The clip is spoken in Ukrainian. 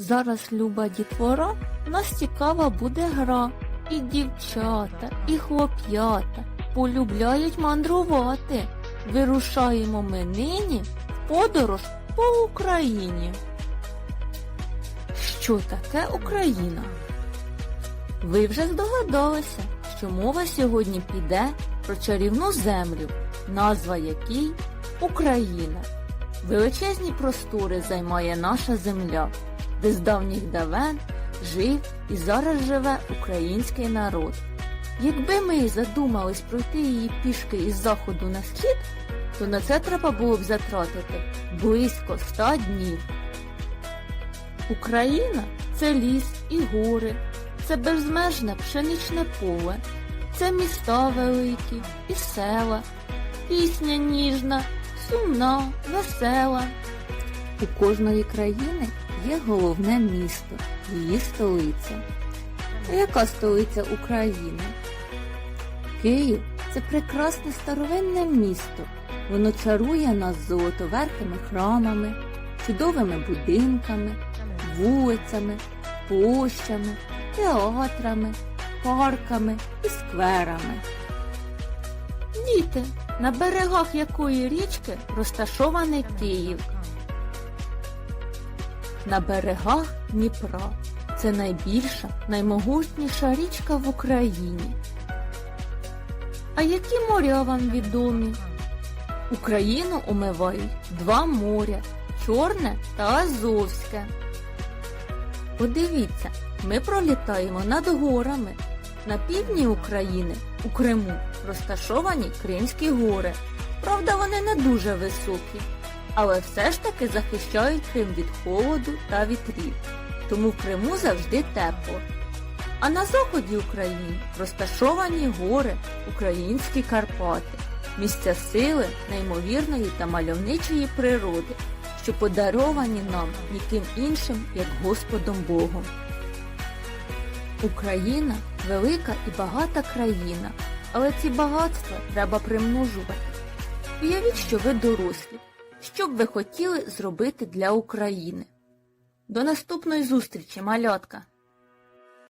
Зараз люба дітвора, нас цікава буде гра. І дівчата, і хлоп'ята полюбляють мандрувати. Вирушаємо ми нині в подорож по Україні. Що таке Україна? Ви вже здогадалися, що мова сьогодні піде про чарівну землю, назва якій Україна. Величезні простори займає наша земля, де з давніх давен жив і зараз живе український народ. Якби ми задумались пройти її пішки із заходу на схід, то на це треба було б затратити близько ста днів. Україна це ліс і гори, це безмежне пшеничне поле, це міста великі і села, пісня ніжна, сумна, весела. У кожної країни є головне місто, її столиця. А яка столиця України? Київ це прекрасне старовинне місто. Воно чарує нас золотоверхими храмами, чудовими будинками, вулицями, площами, театрами, парками і скверами. Діти, на берегах якої річки розташований Київ? На берегах Дніпра. Це найбільша, наймогутніша річка в Україні. А які моря вам відомі? Україну омивають два моря Чорне та Азовське. Подивіться, ми пролітаємо над горами. На півдні України, у Криму, розташовані Кримські гори. Правда, вони не дуже високі, але все ж таки захищають Крим від холоду та вітрів. Тому в Криму завжди тепло. А на заході України розташовані гори, українські Карпати, місця сили, неймовірної та мальовничої природи, що подаровані нам ніким іншим, як Господом Богом. Україна велика і багата країна, але ці багатства треба примножувати. Уявіть, що ви дорослі. Що б ви хотіли зробити для України? До наступної зустрічі, малятка!